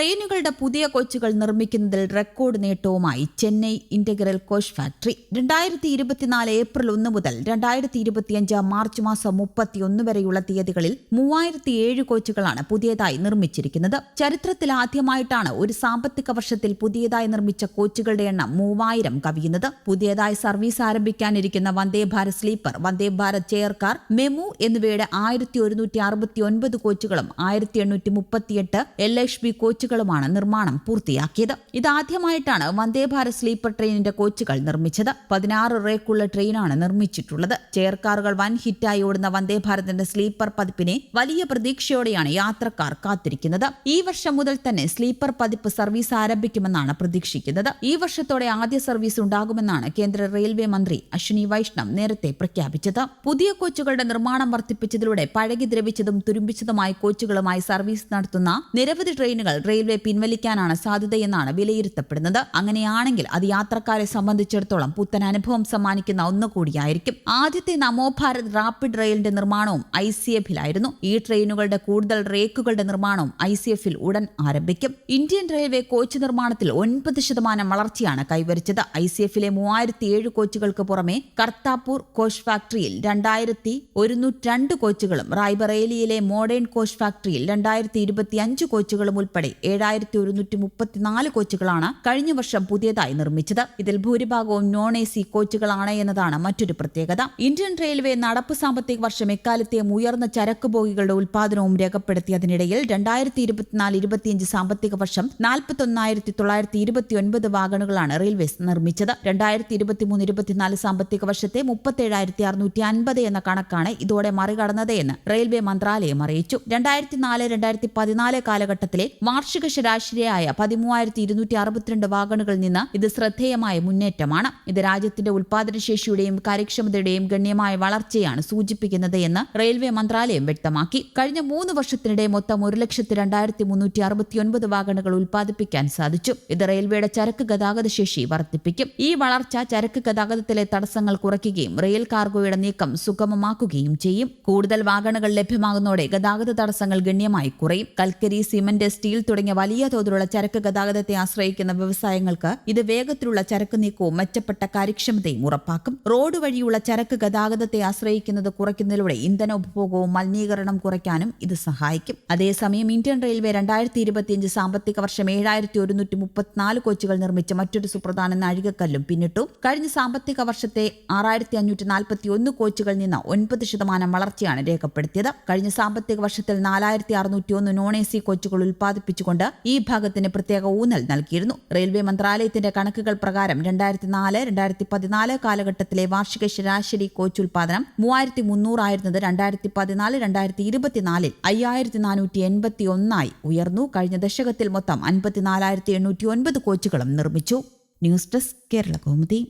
ട്രെയിനുകളുടെ പുതിയ കോച്ചുകൾ നിർമ്മിക്കുന്നതിൽ റെക്കോർഡ് നേട്ടവുമായി ചെന്നൈ ഇന്റഗ്രൽ കോച്ച് ഫാക്ടറി. രണ്ടായിരത്തി ഇരുപത്തിനാല് ഏപ്രിൽ ഒന്ന് മുതൽ രണ്ടായിരത്തി ഇരുപത്തിയഞ്ച് മാർച്ച് മാസം മുപ്പത്തിയൊന്ന് വരെയുള്ള തീയതികളിൽ മൂവായിരത്തി ഏഴ് കോച്ചുകളാണ് പുതിയതായി നിർമ്മിച്ചിരിക്കുന്നത്. ചരിത്രത്തിൽ ആദ്യമായിട്ടാണ് ഒരു സാമ്പത്തിക വർഷത്തിൽ പുതിയതായി നിർമ്മിച്ച കോച്ചുകളുടെ എണ്ണം മൂവായിരം കവിയുന്നത്. പുതിയതായി service ആരംഭിക്കാനിരിക്കുന്ന Vande Bharat sleeper Vande Bharat chair car MEMU എന്നിവയുടെ ആയിരത്തി ഒരുന്നൂറ്റി അറുപത്തി ഒൻപത് കോച്ചുകളും ആയിരത്തി എണ്ണൂറ്റി മുപ്പത്തിയെട്ട് എൽ എച്ച് ബി കോച്ചുകളുമാണ് നിർമ്മാണം പൂർത്തിയാക്കിയത്. ഇതാദ്യമായിട്ടാണ് വന്ദേ ഭാരത് സ്ലീപ്പർ ട്രെയിനിന്റെ കോച്ചുകൾ നിർമ്മിച്ചത്. പതിനാറ് റേക്കുള്ള ട്രെയിനാണ് നിർമ്മിച്ചിട്ടുള്ളത്. ചെയർ കാറുകൾ വൻ ഹിറ്റായി ഓടുന്ന വന്ദേ ഭാരതിന്റെ സ്ലീപ്പർ പതിപ്പിനെ വലിയ പ്രതീക്ഷയോടെയാണ് യാത്രക്കാർ കാത്തിരിക്കുന്നത്. ഈ വർഷം മുതൽ തന്നെ സ്ലീപ്പർ പതിപ്പ് സർവീസ് ആരംഭിക്കുമെന്നാണ് പ്രതീക്ഷിക്കുന്നത്. ഈ വർഷത്തോടെ ആദ്യ സർവീസ് ഉണ്ടാകുമെന്നാണ് കേന്ദ്ര റെയിൽവേ മന്ത്രി അശ്വിനി വൈഷ്ണവ് നേരത്തെ പ്രഖ്യാപിച്ചത്. പുതിയ കോച്ചുകളുടെ നിർമ്മാണം വർദ്ധിപ്പിച്ചതിലൂടെ പഴകി ദ്രവിച്ചതും തുരുമ്പിച്ചതുമായ കോച്ചുകളുമായി സർവീസ് നടത്തുന്ന നിരവധി ട്രെയിനുകൾ റെയിൽവേ പിൻവലിക്കാനാണ് സാധ്യതയെന്നാണ് വിലയിരുത്തപ്പെടുന്നത്. അങ്ങനെയാണെങ്കിൽ അത് യാത്രക്കാരെ സംബന്ധിച്ചിടത്തോളം പുത്തൻ അനുഭവം സമ്മാനിക്കുന്ന ഒന്നുകൂടിയായിരിക്കും. ആദ്യത്തെ നമോ ഭാരത് റാപ്പിഡ് റെയിലിന്റെ നിർമ്മാണവും ഐ സി എഫിലായിരുന്നു. ഈ ട്രെയിനുകളുടെ കൂടുതൽ റേക്കുകളുടെ നിർമ്മാണവും ഐ സി എഫിൽ ഉടൻ ആരംഭിക്കും. ഇന്ത്യൻ റെയിൽവേ കോച്ച് നിർമ്മാണത്തിൽ ഒൻപത് ശതമാനം വളർച്ചയാണ് കൈവരിച്ചത്. ഐ സി എഫിലെ മൂവായിരത്തി ഏഴ് കോച്ചുകൾക്ക് പുറമെ കർത്താപൂർ കോച്ച് ഫാക്ടറിയിൽ രണ്ടായിരത്തി ഒരുന്നൂറ്റി കോച്ചുകളും റായ്ബറേലിയിലെ മോഡേൺ കോച്ച് ഫാക്ടറിയിൽ രണ്ടായിരത്തി ഇരുപത്തി അഞ്ച് കോച്ചുകളും ഉൾപ്പെടെ ഏഴായിരത്തി ഒരുന്നൂറ്റി മുപ്പത്തിനാല് കോച്ചുകളാണ് കഴിഞ്ഞ വർഷം പുതിയതായി നിർമ്മിച്ചത്. ഇതിൽ ഭൂരിഭാഗവും നോൺ എ സി കോച്ചുകളാണ് എന്നതാണ് മറ്റൊരു പ്രത്യേകത. ഇന്ത്യൻ റെയിൽവേ നടപ്പ് സാമ്പത്തിക വർഷം എക്കാലത്തെയും ഉയർന്ന ചരക്ക് ബോഗികളുടെ ഉൽപാദനവും രേഖപ്പെടുത്തിയതിനിടയിൽ രണ്ടായിരത്തി ഇരുപത്തിനാല് ഇരുപത്തിയഞ്ച് സാമ്പത്തിക വർഷം നാൽപ്പത്തൊന്നായിരത്തി തൊള്ളായിരത്തി ഇരുപത്തിയൊൻപത് വാഗണുകളാണ് റെയിൽവേസ് നിർമ്മിച്ചത്. രണ്ടായിരത്തി ഇരുപത്തിമൂന്ന് ഇരുപത്തിനാല് സാമ്പത്തിക വർഷത്തെ മുപ്പത്തേഴായിരത്തി അറുന്നൂറ്റി അൻപത് എന്ന കണക്കാണ് ഇതോടെ മറികടന്നത് എന്ന് റെയിൽവേ മന്ത്രാലയം അറിയിച്ചു. രണ്ടായിരത്തി നാല് രണ്ടായിരത്തി പതിനാല് കാലഘട്ടത്തിലെ വാർഷിക ശരാശരിയായ പതിമൂവായിരത്തി ഇരുന്നൂറ്റി അറുപത്തിരണ്ട് വാഗണുകളിൽ നിന്ന് ഇത് ശ്രദ്ധേയമായ മുന്നേറ്റമാണ്. ഇത് രാജ്യത്തിന്റെ ഉൽപാദനശേഷിയുടെയും കാര്യക്ഷമതയുടെയും ഗണ്യമായ വളർച്ചയാണ് സൂചിപ്പിക്കുന്നത് എന്ന് റെയിൽവേ മന്ത്രാലയം വ്യക്തമാക്കി. കഴിഞ്ഞ മൂന്ന് വർഷത്തിനിടെ മൊത്തം ഒരു ലക്ഷത്തി രണ്ടായിരത്തി മുന്നൂറ്റി അറുപത്തിയൊൻപത് വാഗണുകൾ ഉൽപ്പാദിപ്പിക്കാൻ സാധിച്ചു. ഇത് റെയിൽവേയുടെ ചരക്ക് ഗതാഗത ശേഷി വർദ്ധിപ്പിക്കും. ഈ വളർച്ച ചരക്ക് ഗതാഗതത്തിലെ തടസ്സങ്ങൾ കുറയ്ക്കുകയും റെയിൽ കാർഗോയുടെ നീക്കം സുഗമമാക്കുകയും ചെയ്യും. കൂടുതൽ വാഗണുകൾ ലഭ്യമാകുന്നതോടെ ഗതാഗത തടസ്സങ്ങൾ ഗണ്യമായി കുറയും. കൽക്കരി സിമന്റ് സ്റ്റീൽ തുടങ്ങിയ വലിയ തോതിലുള്ള ചരക്ക് ഗതാഗതത്തെ ആശ്രയിക്കുന്ന വ്യവസായങ്ങൾക്ക് ഇത് വേഗത്തിലുള്ള ചരക്ക് നീക്കവും മെച്ചപ്പെട്ട കാര്യക്ഷമതയും ഉറപ്പാക്കും. റോഡ് വഴിയുള്ള ചരക്ക് ഗതാഗതത്തെ ആശ്രയിക്കുന്നത് കുറയ്ക്കുന്നതിലൂടെ ഇന്ധന ഉപഭോഗവും മലിനീകരണം കുറയ്ക്കാനും ഇത് സഹായിക്കും. അതേസമയം ഇന്ത്യൻ റെയിൽവേ രണ്ടായിരത്തി ഇരുപത്തിയഞ്ച് സാമ്പത്തിക വർഷം ഏഴായിരത്തി ഒരുന്നൂറ്റി മുപ്പത്തിനാല് കോച്ചുകൾ നിർമ്മിച്ച മറ്റൊരു സുപ്രധാന നാഴികക്കല്ലും പിന്നിട്ടു. കഴിഞ്ഞ സാമ്പത്തിക വർഷത്തെ ആറായിരത്തി അഞ്ഞൂറ്റി നാൽപ്പത്തി ഒന്ന് കോച്ചുകളിൽ നിന്ന് ഒൻപത് ശതമാനം വളർച്ചയാണ് രേഖപ്പെടുത്തിയത്. കഴിഞ്ഞ സാമ്പത്തിക വർഷത്തിൽ നാലായിരത്തി അറുന്നൂറ്റി ഒന്ന് നോൺ എ സി കോച്ചുകൾ ഉൽപ്പാദിപ്പിച്ചുകൊണ്ട് ഈ ഭാഗത്തിന് പ്രത്യേക ഊന്നൽ നൽകിയിരുന്നു. റെയിൽവേ മന്ത്രാലയത്തിന്റെ കണക്കുകൾ പ്രകാരം രണ്ടായിരത്തി നാല് രണ്ടായിരത്തി പതിനാല് കാലഘട്ടത്തിലെ വാർഷിക ശരാശരി കോച്ച് ഉൽപാദനം മൂവായിരത്തി മുന്നൂറായിരുന്നത് രണ്ടായിരത്തി പതിനാല് രണ്ടായിരത്തി ഇരുപത്തിനാലിൽ അയ്യായിരത്തി നാനൂറ്റി എൺപത്തി ഒന്നായി ഉയർന്നു. കഴിഞ്ഞ ദശകത്തിൽ മൊത്തം അൻപത്തിനാലായിരത്തി എണ്ണൂറ്റി ഒൻപത് കോച്ചുകളും നിർമ്മിച്ചു. News desk Kerala Kaumudi.